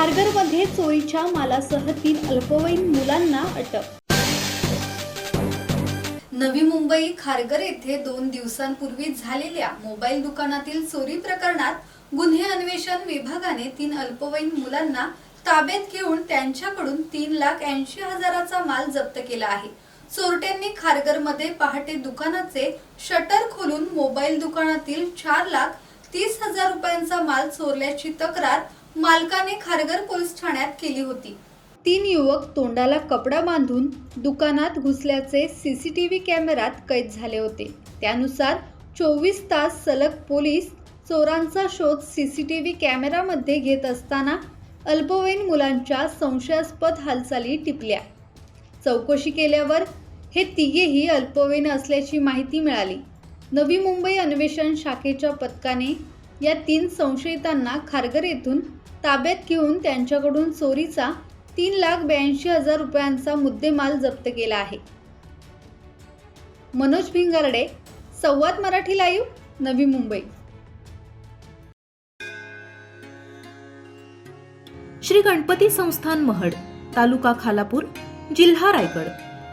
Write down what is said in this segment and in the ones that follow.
खारघरमध्ये चोरीच्या मालासह तीन अल्पवयीन मुलांना अटक. नवी मुंबई खारघर येथे दोन दिवसांपूर्वी झालेल्या मोबाईल दुकानातील चोरी प्रकरणात गुन्हे अन्वेषण विभागाने तीन अल्पवयीन मुलांना ताब्यात घेऊन त्यांच्याकडून तीन लाख ऐंशी हजाराचा माल जप्त केला आहे. चोरट्यांनी खारघरमध्ये पहाटे दुकानाचे शटर खोलून मोबाईल दुकानातील चार लाख तीस हजार रुपयांचा माल चोरल्याची तक्रार मालकाने खारघर पोलीस ठाण्यात केली होती. तीन युवक तोंडाला कपडा बांधून दुकानात घुसल्याचे सीसीटीव्ही कॅमेऱ्यात कैद झाले होते. त्यानुसार चोवीस तास सलग पोलीस चोरांचा शोध सीसीटीव्ही कॅमेरामध्ये घेत असताना अल्पवयीन मुलांच्या संशयास्पद हालचाली टिपल्या. चौकशी केल्यावर हे तिघेही अल्पवयीन असल्याची माहिती मिळाली. नवी मुंबई अन्वेषण शाखेच्या पथकाने या तीन संशयितांना खारघर येथून ताब्यात घेऊन त्यांच्याकडून चोरीचा तीन लाख ब्याऐंशी हजार रुपयांचा मुद्देमाल जप्त केला आहे. मनोज भिंगारडे संवाद मराठी लाईव्ह नवी मुंबई. श्री गणपती संस्थान महड तालुका खालापूर जिल्हा रायगड.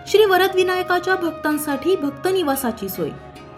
श्री वरदविनायकाच्या भक्तांसाठी भक्त निवासाची सोय.